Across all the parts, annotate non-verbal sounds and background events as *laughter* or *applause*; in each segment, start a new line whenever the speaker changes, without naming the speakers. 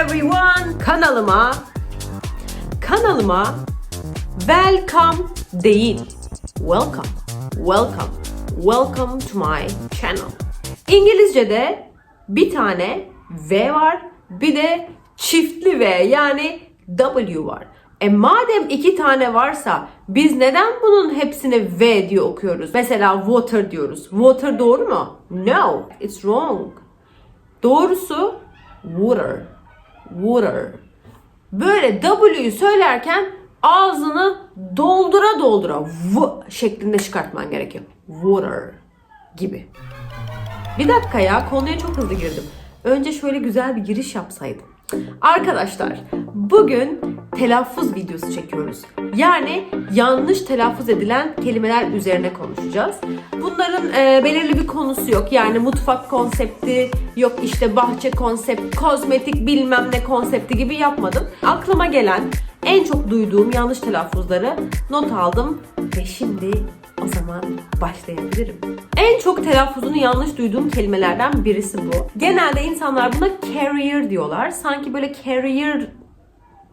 everyone. Kanalıma kanalıma welcome değil. Welcome. Welcome. Welcome to my channel. İngilizce'de bir tane V var, bir de çiftli V yani W var. E madem iki tane varsa biz neden bunun hepsini V diye okuyoruz? Mesela water diyoruz. Water doğru mu? No, it's wrong. Doğrusu water. Water. Böyle W'yu söylerken ağzını doldura doldura v şeklinde çıkartman gerekiyor. Water gibi. Bir dakika ya konuya çok hızlı girdim. Önce şöyle güzel bir giriş yapsaydım. Arkadaşlar bugün telaffuz videosu çekiyoruz. Yani yanlış telaffuz edilen kelimeler üzerine konuşacağız. Bunların e, belirli bir konusu yok. Yani mutfak konsepti, yok işte bahçe konsepti, kozmetik bilmem ne konsepti gibi yapmadım. Aklıma gelen en çok duyduğum yanlış telaffuzları not aldım ve şimdi o zaman başlayabilirim. En çok telaffuzunu yanlış duyduğum kelimelerden birisi bu. Genelde insanlar buna carrier diyorlar. Sanki böyle carrier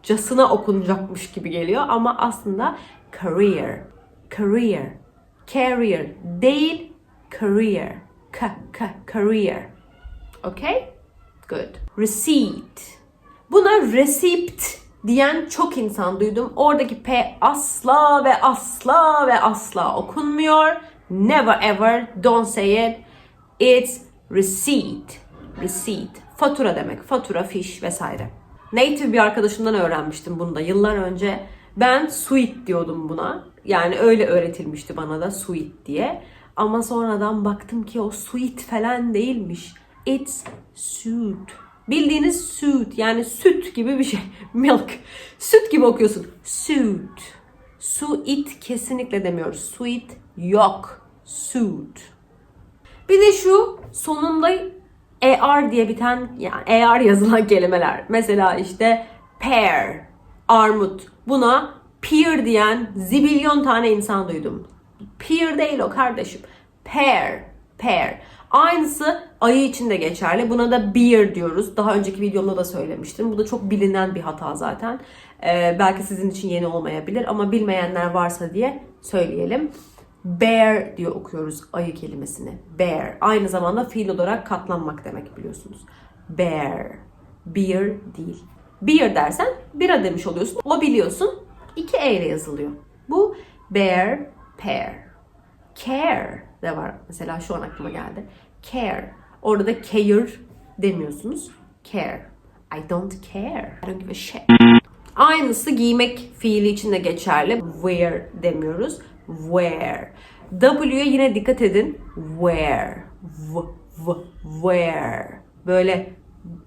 casına okunacakmış gibi geliyor ama aslında career. Career. Carrier değil career. Ka, ka, career. Okay? Good. Receipt. Buna receipt diyen çok insan duydum. Oradaki P asla ve asla ve asla okunmuyor. Never ever don't say it. It's receipt. Receipt. Fatura demek. Fatura, fiş vesaire. Native bir arkadaşımdan öğrenmiştim bunu da yıllar önce. Ben sweet diyordum buna. Yani öyle öğretilmişti bana da sweet diye. Ama sonradan baktım ki o sweet falan değilmiş. It's suit. Bildiğiniz suit yani süt gibi bir şey. *laughs* Milk. Süt gibi okuyorsun. Suit. Suit kesinlikle demiyoruz. Sweet yok. Suit. Bir de şu sonunda AR diye biten yani AR yazılan kelimeler. Mesela işte pear, armut. Buna pear diyen zibilyon tane insan duydum. Pear değil o kardeşim. Pear, pear. Aynısı ayı için de geçerli. Buna da bear diyoruz. Daha önceki videomda da söylemiştim. Bu da çok bilinen bir hata zaten. Ee, belki sizin için yeni olmayabilir ama bilmeyenler varsa diye söyleyelim. Bear diye okuyoruz ayı kelimesini. Bear. Aynı zamanda fiil olarak katlanmak demek biliyorsunuz. Bear. Beer değil. Beer dersen bira demiş oluyorsun. O biliyorsun. İki E ile yazılıyor. Bu bear, pair. Care de var. Mesela şu an aklıma geldi. Care. Orada da care demiyorsunuz. Care. I don't care. I don't give a shit. Aynısı giymek fiili için de geçerli. Wear demiyoruz. Wear. W'ye yine dikkat edin. Wear. V, v, wear. Böyle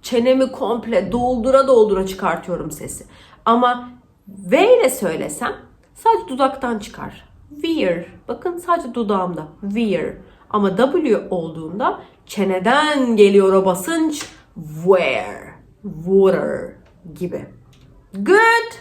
çenemi komple doldura doldura çıkartıyorum sesi. Ama V ile söylesem sadece dudaktan çıkar. Wear. Bakın sadece dudağımda. Wear. Ama W olduğunda çeneden geliyor o basınç. Wear. Water gibi. Good.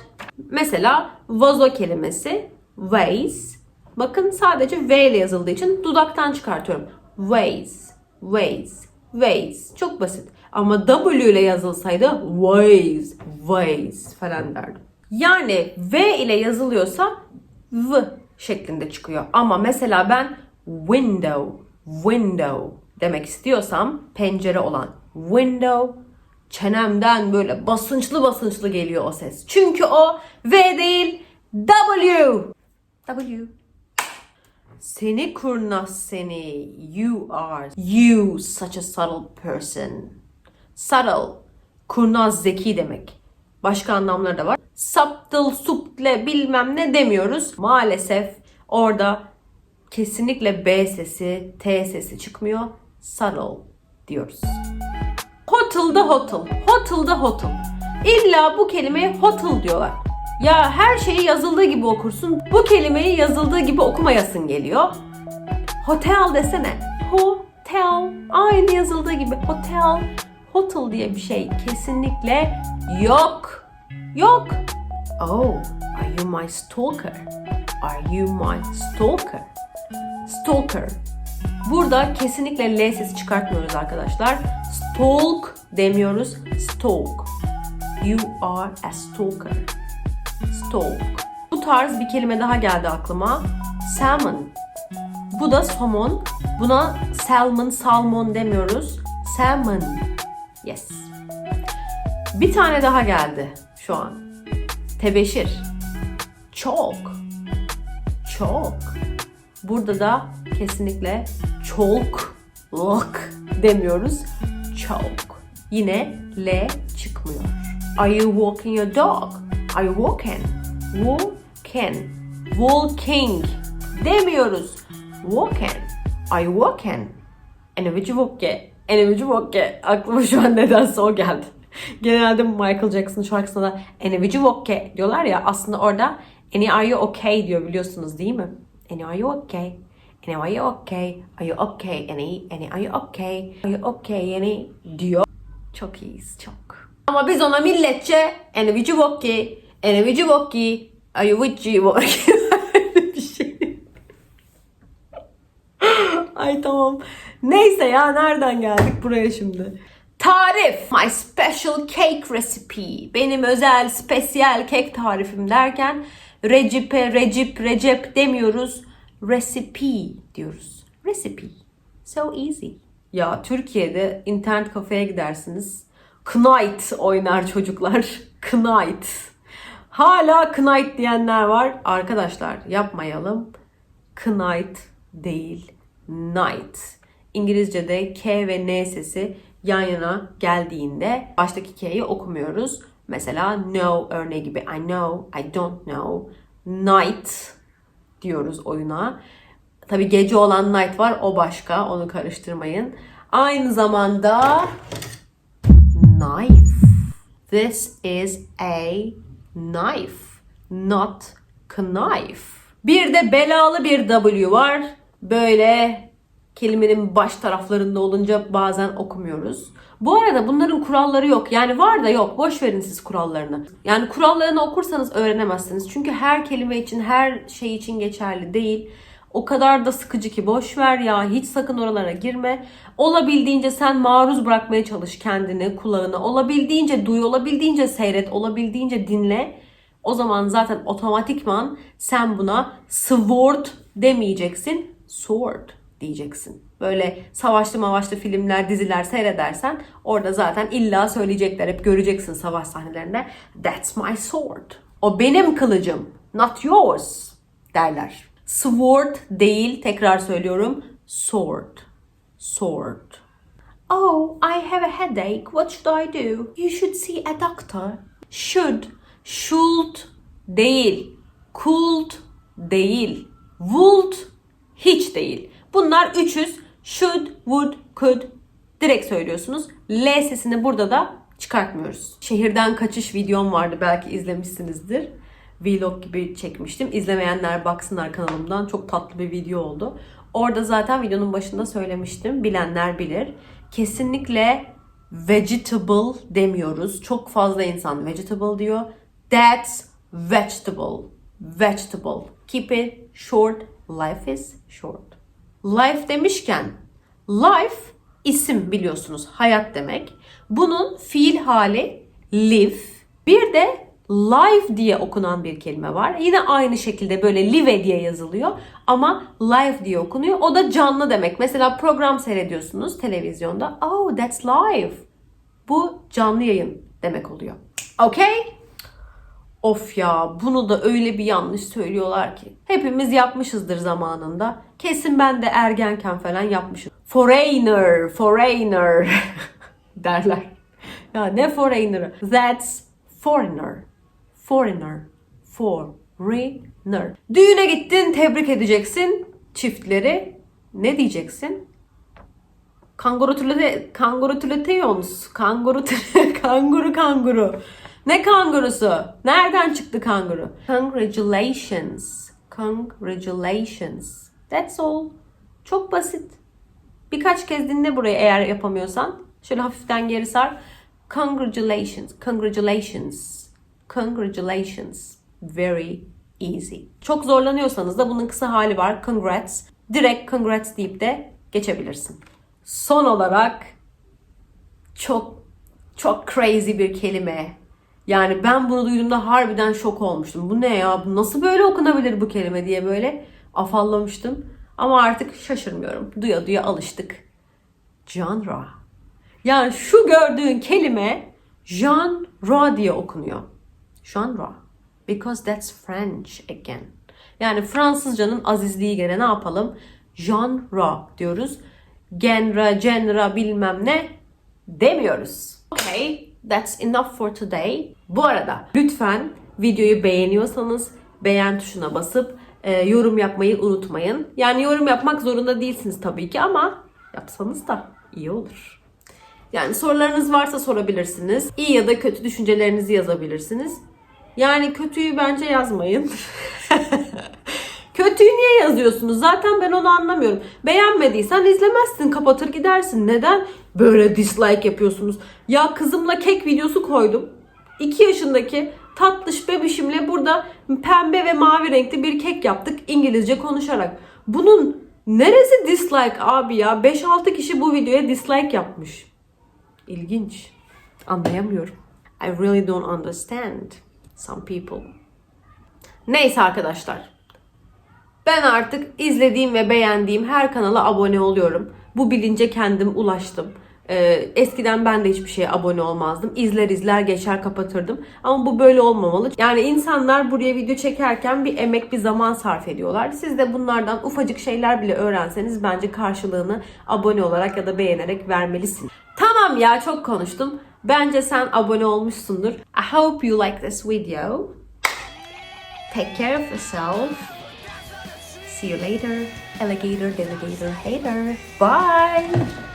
Mesela vazo kelimesi vase. Bakın sadece V ile yazıldığı için dudaktan çıkartıyorum. Vase, vase, vase. Çok basit. Ama W ile yazılsaydı vase, vase falan derdim. Yani V ile yazılıyorsa V şeklinde çıkıyor. Ama mesela ben window, window demek istiyorsam pencere olan window çenemden böyle basınçlı basınçlı geliyor o ses. Çünkü o V değil W. W. Seni kurnaz seni. You are. You such a subtle person. Subtle. Kurnaz zeki demek. Başka anlamları da var. Subtle, subtle bilmem ne demiyoruz. Maalesef orada kesinlikle B sesi, T sesi çıkmıyor. Subtle diyoruz. Hotel'da hotel. Hotel'da hotel. İlla bu kelimeye hotel diyorlar. Ya her şeyi yazıldığı gibi okursun. Bu kelimeyi yazıldığı gibi okumayasın geliyor. Hotel desene. Hotel. Aynı yazıldığı gibi. Hotel. Hotel diye bir şey kesinlikle yok. Yok. Oh, are you my stalker? Are you my stalker? Stalker. Burada kesinlikle L sesi çıkartmıyoruz arkadaşlar. Stalk demiyoruz. Stalk. You are a stalker. Stalk. Bu tarz bir kelime daha geldi aklıma. Salmon. Bu da somon. Buna salmon, salmon demiyoruz. Salmon. Yes. Bir tane daha geldi şu an. Tebeşir. Çok. Çok. Burada da kesinlikle çok lok demiyoruz. Çok. Yine L çıkmıyor. Are you walking your dog? Are you walking? Walking. Walking demiyoruz. Walking. Are you walking? Enevici Vokke. Enevici Vokke. Aklıma şu an nedense o geldi. *laughs* Genelde Michael Jackson şarkısında da Enevici Vokke diyorlar ya aslında orada Any are you okay diyor biliyorsunuz değil mi? Any are you okay? Any are you okay? Are you okay? Any, any are you okay? Are you okay? Any diyor. Çok iyiyiz çok. Ama biz ona milletçe Enevici Vokke, Enevici with Vokke? Öyle bir şey. Ay tamam. Neyse ya nereden geldik buraya şimdi? Tarif. My special cake recipe. Benim özel spesiyel kek tarifim derken Recep'e, Recep, Recep demiyoruz. Recipe diyoruz. Recipe. So easy. Ya Türkiye'de internet kafeye gidersiniz. Knight oynar çocuklar. *laughs* Knight. Hala Knight diyenler var. Arkadaşlar yapmayalım. Knight değil, night. İngilizce'de K ve N sesi yan yana geldiğinde baştaki K'yi okumuyoruz. Mesela no örneği gibi I know, I don't know. Night diyoruz oyuna. Tabi gece olan night var o başka onu karıştırmayın. Aynı zamanda knife. This is a knife, not knife. Bir de belalı bir W var. Böyle kelimenin baş taraflarında olunca bazen okumuyoruz. Bu arada bunların kuralları yok. Yani var da yok. Boş verin siz kurallarını. Yani kurallarını okursanız öğrenemezsiniz. Çünkü her kelime için, her şey için geçerli değil. O kadar da sıkıcı ki boş ver ya. Hiç sakın oralara girme. Olabildiğince sen maruz bırakmaya çalış kendini, kulağını. Olabildiğince duy, olabildiğince seyret, olabildiğince dinle. O zaman zaten otomatikman sen buna sword demeyeceksin, sword diyeceksin. Böyle savaşlı mavaşlı filmler, diziler seyredersen orada zaten illa söyleyecekler. Hep göreceksin savaş sahnelerinde. That's my sword. O benim kılıcım. Not yours derler. Sword değil, tekrar söylüyorum. Sword. Sword. Oh, I have a headache. What should I do? You should see a doctor. Should. Should değil. Could değil. Would hiç değil. Bunlar 300. Should, would, could direkt söylüyorsunuz. L sesini burada da çıkartmıyoruz. Şehirden kaçış videom vardı belki izlemişsinizdir. Vlog gibi çekmiştim. İzlemeyenler baksınlar kanalımdan. Çok tatlı bir video oldu. Orada zaten videonun başında söylemiştim. Bilenler bilir. Kesinlikle vegetable demiyoruz. Çok fazla insan vegetable diyor. That's vegetable. Vegetable. Keep it short. Life is short. Life demişken life isim biliyorsunuz hayat demek. Bunun fiil hali live. Bir de life diye okunan bir kelime var. Yine aynı şekilde böyle live diye yazılıyor ama life diye okunuyor. O da canlı demek. Mesela program seyrediyorsunuz televizyonda. Oh that's live. Bu canlı yayın demek oluyor. Okay? Of ya bunu da öyle bir yanlış söylüyorlar ki. Hepimiz yapmışızdır zamanında. Kesin ben de ergenken falan yapmışım. Foreigner, foreigner *laughs* derler. Ya ne foreigner? That's foreigner. Foreigner. Foreigner. Düğüne gittin tebrik edeceksin çiftleri. Ne diyeceksin? Kanguru tülete, kanguru tületeyons. Kanguru tüle, *laughs* kanguru kanguru. Ne kangurusu? Nereden çıktı kanguru? Congratulations. Congratulations. That's all. Çok basit. Birkaç kez dinle burayı eğer yapamıyorsan. Şöyle hafiften geri sar. Congratulations. Congratulations. Congratulations. Very easy. Çok zorlanıyorsanız da bunun kısa hali var. Congrats. Direkt congrats deyip de geçebilirsin. Son olarak çok çok crazy bir kelime. Yani ben bunu duyduğumda harbiden şok olmuştum. Bu ne ya? Nasıl böyle okunabilir bu kelime diye böyle afallamıştım. Ama artık şaşırmıyorum. Duya duya alıştık. Genre. Yani şu gördüğün kelime genre diye okunuyor. Genre. Because that's French again. Yani Fransızcanın azizliği gene ne yapalım? Genre diyoruz. Genre, genre bilmem ne demiyoruz. Okay, that's enough for today. Bu arada lütfen videoyu beğeniyorsanız beğen tuşuna basıp e, yorum yapmayı unutmayın. Yani yorum yapmak zorunda değilsiniz tabii ki ama yapsanız da iyi olur. Yani sorularınız varsa sorabilirsiniz. İyi ya da kötü düşüncelerinizi yazabilirsiniz. Yani kötüyü bence yazmayın. *laughs* Kötüyü niye yazıyorsunuz? Zaten ben onu anlamıyorum. Beğenmediysen izlemezsin, kapatır gidersin. Neden böyle dislike yapıyorsunuz? Ya kızımla kek videosu koydum. 2 yaşındaki tatlış bebişimle burada pembe ve mavi renkli bir kek yaptık İngilizce konuşarak. Bunun neresi dislike abi ya? 5-6 kişi bu videoya dislike yapmış. İlginç. Anlayamıyorum. I really don't understand some people. Neyse arkadaşlar. Ben artık izlediğim ve beğendiğim her kanala abone oluyorum. Bu bilince kendim ulaştım. Ee, eskiden ben de hiçbir şeye abone olmazdım. İzler izler geçer kapatırdım. Ama bu böyle olmamalı. Yani insanlar buraya video çekerken bir emek bir zaman sarf ediyorlar. Siz de bunlardan ufacık şeyler bile öğrenseniz bence karşılığını abone olarak ya da beğenerek vermelisin. Tamam ya çok konuştum. Bence sen abone olmuşsundur. I hope you like this video. Take care of yourself. See you later, alligator, delegator, hater. Bye!